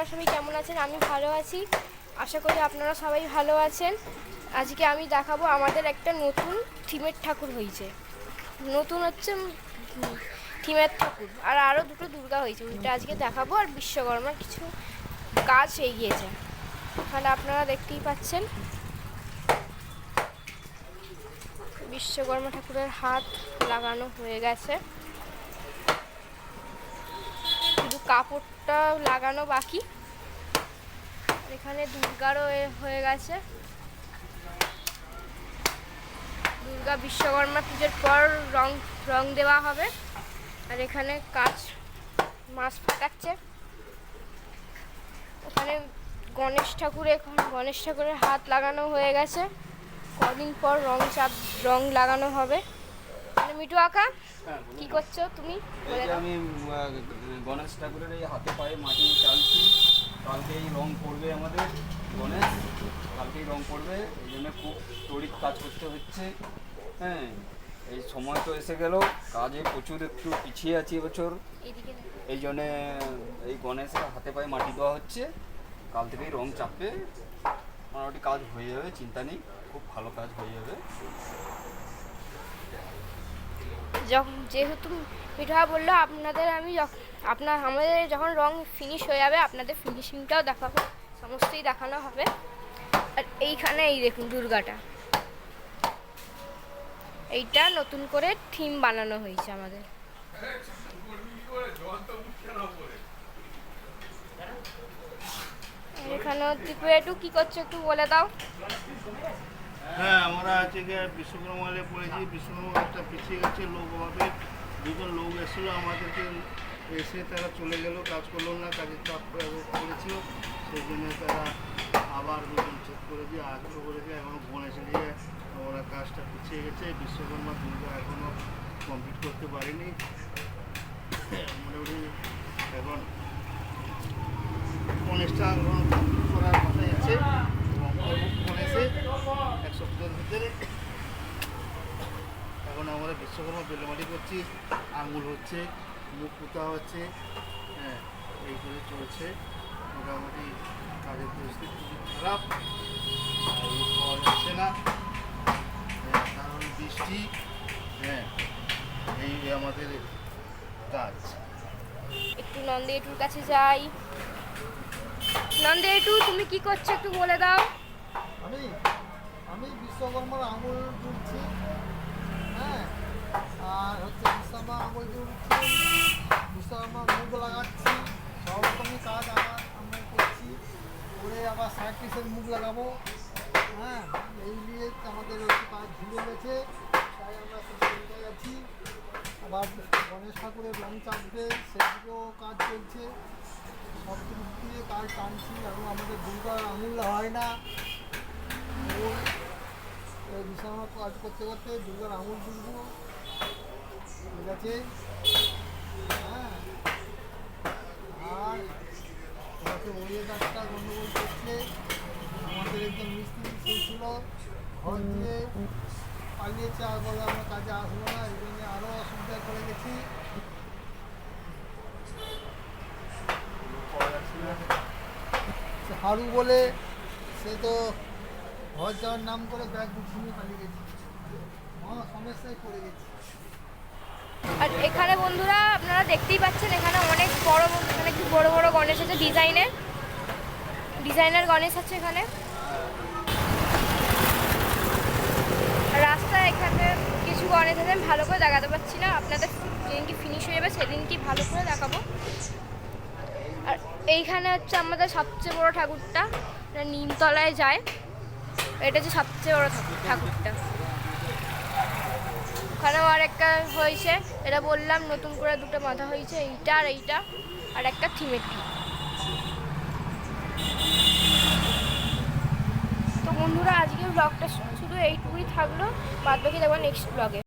আপনারা সবাই কেমন আছেন? আমি ভালো আছি। আশা করি আপনারা সবাই ভালো আছেন। আজকে আমি দেখাবো আমাদের একটা নতুন থিমের ঠাকুর হয়েছে। নতুন হচ্ছে থিমের ঠাকুর। আর আরও দুটো দুর্গা হয়েছে, ওইটা আজকে দেখাবো। আর বিশ্বকর্মার কিছু কাজ এগিয়েছে। ওখানে আপনারা দেখতেই পাচ্ছেন। বিশ্বকর্মা ঠাকুরের হাত লাগানো হয়ে গেছে শুধু কাপড়টা লাগানো বাকি। এখানে দুর্গারও হয়ে গেছে। দুর্গা বিশ্বকর্মা পুজোর পর রং রং দেওয়া হবে। আর এখানে কাজ, মাছ ফাটাচ্ছে। ওখানে গণেশ ঠাকুর, এখন গণেশ ঠাকুরের হাত লাগানো হয়ে গেছে। কদিন পর রং চাপ, রং লাগানো হবে। মানে মিঠু আঁকা? হ্যাঁ, কি করছ তুমি? আমি গণেশ ঠাকুরের এই হাতে পায়ে মাটি চালছি কালকে এই রং পড়বে আমাদের গণেশ। কালকেই রং পড়বে এই জন্য খুব তড়িৎ কাজ করতে হচ্ছে। হ্যাঁ এই সময় তো এসে গেল। কাজে প্রচুর একটু পিছিয়ে আছি এবছর। এই জন্যে এই গণেশের হাতে পায়ে মাটি দেওয়া হচ্ছে। কাল থেকেই রং চাপবে। মোটামুটি কাজ হয়ে যাবে চিন্তা নেই। খুব ভালো কাজ হয়ে যাবে। যখন যেহেতু মিঠা বলল, আপনাদের আমি আপনার, আমাদের যখন রং ফিনিশ হয়ে যাবে, আপনাদের ফিনিশিংটাও দেখাবো, সমস্তই দেখানো হবে। আর এইখানে এই দেখুন দুর্গাটা। এইটা নতুন করে থিম বানানো হয়েছে আমাদের। এখানে একটু কি করছ একটু বলে দাও। হ্যাঁ আমরা আজকে গিয়ে বিশ্বকর্মালে পড়েছি বিশ্বকর্মাটা পিছিয়ে গেছে, লোক অভাবে। দুজন লোক এসেছিল, আমাদেরকে এসে তারা চলে গেল, কাজ করল না কাজের চাপ করেছিল। সেই জন্য তারা আবার দুজন চেক করে দিয়ে আগ্রহ করে দিয়ে এখনও গণেশ নিয়ে ওরা কাজটা পিছিয়ে গেছে। বিশ্বকর্মা দুর্গা এখনও কমপ্লিট করতে পারেনি। মোটামুটি এখন এখন কমপ্লিট করার কথাই আছে। এক ভিতরে। এখন আমরা বিশ্বকর্মা বেলমাটি করছি আঙুল হচ্ছে মুখ পুতা হচ্ছে হ্যাঁ এই করে চলছে। মোটামুটি কাজের পরিস্থিতি খুবই খারাপ পাওয়া যাচ্ছে না। হ্যাঁ, কারণ বৃষ্টি হ্যাঁ এই আমাদের কাজ। একটু নন্দে এটুর কাছে যাই। নন্দে এটু তুমি কি করছ একটু বলে দাও। আমি আমি বিশ্বকর্মার আঙুল জুড়ছি হ্যাঁ? আর হচ্ছে বিশ্বকর্মা আঙুল জুড়ছি বিশ্বকর্মা মুখ লাগাচ্ছি সব রকমই কাজ আমার আমরা করছি, করে আবার সাইড পিসের মুখ লাগাবো হ্যাঁ? এই নিয়ে আমাদের একটু কাজ ঝুলে গেছে, তাই আমরা চিন্তায় আছি। আবার গণেশ ঠাকুরের রং চাপবে, সেদিকেও কাজ চলছে। সব দিক দিয়ে কাজ টানছি এবং আমাদের দুর্গার আঙুল হয় না। বিছানা কাজ করতে করতে দুর্গার আঙুল তুলবো ঠিক আছে? হ্যাঁ। আর হচ্ছে ওয়েদারটা গন্ডগোল করছে। আমাদের একজন মিস্ত্রি ছিল ঘর দিয়ে পালিয়েছে, আর বলে আমরা কাজে আসব না, এই জন্য আরও অসুবিধায় পড়ে গেছি। হারু বলে, সে তো ঘর যাওয়ার নাম করে ব্যাগ গুছিয়ে পালিয়ে গেছি। মহা সমস্যায় পড়ে গেছি। আর এখানে বন্ধুরা, আপনারা দেখতেই পাচ্ছেন, এখানে অনেক বড় এখানে কি বড় বড় গণেশ আছে, ডিজাইনের। ডিজাইনার গণেশ আছে এখানে। রাস্তা এখানে কিছু গণেশ আছে আমি ভালো করে দেখাতে পারছি না, আপনাদের যেদিন কি ফিনিশ হয়ে যাবে, সেদিন কি ভালো করে দেখাবো। আর এইখানে হচ্ছে আমাদের সবচেয়ে বড় ঠাকুরটা নিমতলায় যায়। এটা হচ্ছে সবচেয়ে বড় ঠাকুরটা। ওখানেও আর একটা হয়েছে, এটা বললাম, নতুন করে দুটো মাথা হয়েছে, এইটা আর এইটা, আর একটা থিমের তো বন্ধুরা আজকে ব্লগটা শুধু এইটুকুই থাকল, বাদ বাকি দেখব নেক্সট ব্লগে